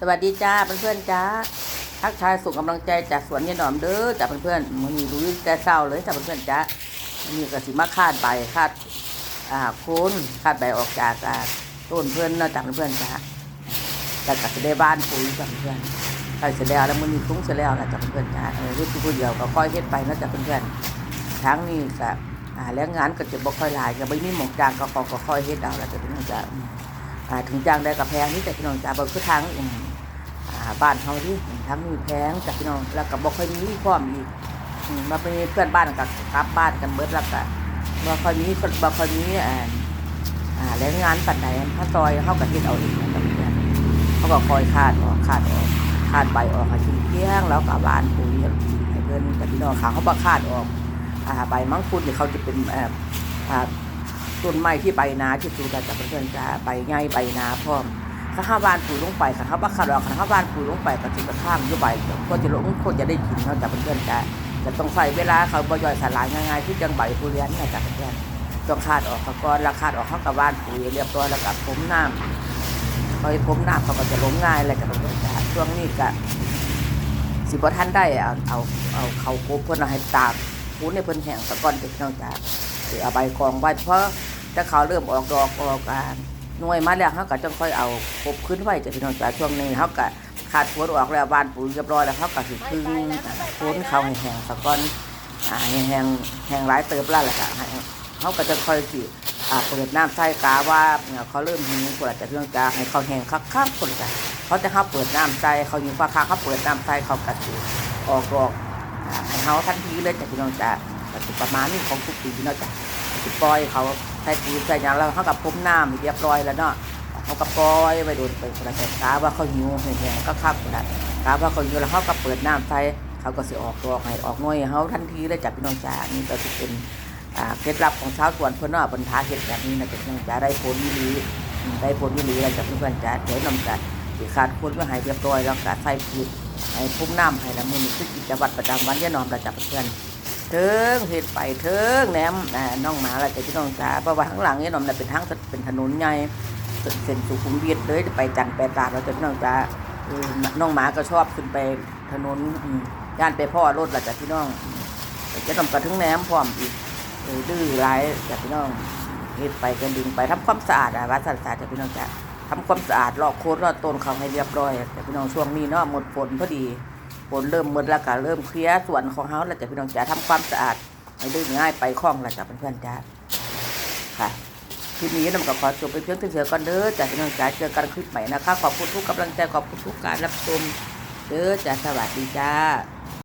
สวัสดีจ้าเพื่อนๆจ้าทักทายส่งกำลังใจจากสวนยายหนอมเด้อจ้าเพื่อนๆมันมีดูแต่เศร้าเลยจ้าเพื่อนๆจ้ามันมีกระสิมาคาดใบคาดอ่าโคนคาดใบออกจากอ่าต้นเพื่อนนะจ้าเพื่อนๆจ้าแต่ก็จะได้บ้านปุ๋ยจ้าเพื่อนๆใครเสร็จแล้วแล้วมันมีคุ้งเสร็จแล้วนะจ้าเพื่อนๆจ้าเออรู้ตัวผู้เดียวก็ค่อยเฮ็ดไปนะจ้าเพื่อนๆทั้งนี้ก็อ่าแล้วงานก็จะบ่ค่อยหลายก็ไม่มีหมองจางก็ก็ค่อยเฮ็ดเอาแล้วจ้าเพื่อนๆจ้า ถึงจ้างได้กับแพงนี่แต่พี่น้องจ้าบ่คือทางบ้านเขาที่ทั้งมีแพงจากพี่น้องแล้วก็บอกค่อยมีพร้อมอีกมาเป็นเพื่อนบ้านกับกลับบ้านกันเบิดแล้วก็บ่ค่อยมีคนบ่ค่อยมีอ่าแรงงานปันใดถ้าซอยเข้าก็เฮ็ดเอาเองนะครับเขาก็คอยคาดออกคาดออกคาดใบออกให้เที่ยงแล้วก็บ้านปุ๋ยให้เพิ่อนแต่พี่น้องเขาเขาบ่คาดออกอ่าใบมังคุดเนี่ยเขาจะเป็นเอ่ออ่า ต้นไม้ที่ใบนาที่สุดแต่เพื่อนจะใบใหญ่ใบนาพร้อมถ้าข้าวบ้านปุ๋ยลงไปค่ะข้าวบ้านขาดออกค่ะข้าวบ้านปุ๋ยลงไปก็จะกระข้ามยุบไปก็จะลงคนจะได้กินเขาจากเพื่อนจะจะต้องใส่เวลาเขาบ่ย่อยสลายง่ายๆที่จังใบทุเรียนเนี่ยจากเพื่อนต้องคาดออกเขาก็ราคาดออกเขากับบ้านปุ๋ยเรียบร้อยแล้วกับผมน้ำเขาผมน้ำเขาก็จะลงง่ายอะไรกับเพื่อนจ้ะช่วงนี้ก็สิบท่านได้เอาเอาเอาเขาโคบเพื่อนเอาให้ตากปูนในเพื่อนแห้งตะก้อนเด็กน้องจ้ะเอาใบกองไว้เพราะ ถ้าเขาเริ่มออกดอกออกอ่าหน่วยมาแล้วเขาก็จะค่อยเอากบขึ้นไว้จะพี่น้องจ๋าช่วงนี้เขาก็ขาดฝนออกแล้วบานปุ๋ยเรียบร้อยแล้วเขาก็สิพึ่งฝนเขาแห้งสะก้อนอ่าแห้งแห้งหลายเติบแล้วแหละก็ให้เขาก็จะค่อยสิอ่าเปิดน้ำใส่กาว่าเขาเริ่มหิวคนละจะพี่น้องจ๋าให้เขาแห้งคักๆคนจ้ะเขาจะเขาเปิดน้ำใส่เขายู่ฟ้าคาเขาเปิดน้ำใส่เขากระสิออกดอกให้เขาทันทีเลยจ้ะพี่น้องจ๋าก็สิประมาณนี้ของทุกปีเนาะจ้ะปล่อยเขา ใส่ปุ๋ยใส่หยังแล้วเขากับพรมน้ำเรียบร้อยแล้วเนาะเขาก็ปล่อยไปโดนไปคนละแต่กาว่าเขาหิวแห้งๆก็คับคนละกาว่าเขาหิวแล้วเขาก็เปิดน้ำใส่เขาก็สิออกดอกให้ออกน่วยเขาทันทีเลยจากพี่น้องจ๋านี่ก็จะเป็นเคล็ดลับของชาวสวนเพื่อนเนาะบรรทาเห็ดแบบนี้นะจากพี่น้องจ๋าได้ผลดีได้ผลดีหลีแล้วจากเพื่อนจ๋าเดี๋ยวนำจัดสิขาดคนไว้ให้เรียบร้อยแล้วก็ใส่ปุ๋ยให้พุ่มน้ำให้ละมือนี่คือกิจวัตรประจำวันยะนอมระจับเพื่อน เทิงเห็ดไปเทิงแหนมอ่าน้องหมาเราจะพี่น้องจ๋าเพราะว่าข้างหลังนี่น้องเป็นทางเป็นถนนใหญ่เส้นสุขุมวิทเลยไปจันทร์ไปตาดเราจะพี่น้องจ๋าน้องหมาก็ชอบขึ้นไปถนนย่านไปพ่อรถเราจะพี่น้องจะต้องกระทึงแหนมพร้อมอีกดื้อร้ายจะพี่น้องเห็ดไปกันดึงไปทำความสะอาดอะวัดสันสาจะพี่น้องจ๋าทำความสะอาดรอบโคตรรอบต้นเขาให้เรียบร้อยแต่พี่น้องช่วงนี้เนาะหมดฝนพอดี ฝนเริ่มหมดแล้วก็เริ่มเคลียร์ส่วนของเฮาแล้วจ้ะพี่น้องจ๋าทำความสะอาดให้ได้ง่ายไปคล่องแล้วจ้ะเพื่อนๆจ้าค่ะคลิปนี้นำกับขอจบไปเพียงเท่านี้ก่อนเด้อจ้ะพี่น้องจ๋าเจอกันคลิปใหม่นะคะ ขอบคุณทุกกำลังใจขอบคุณทุกการรับชมเด้อจ้ะสวัสดีจ้า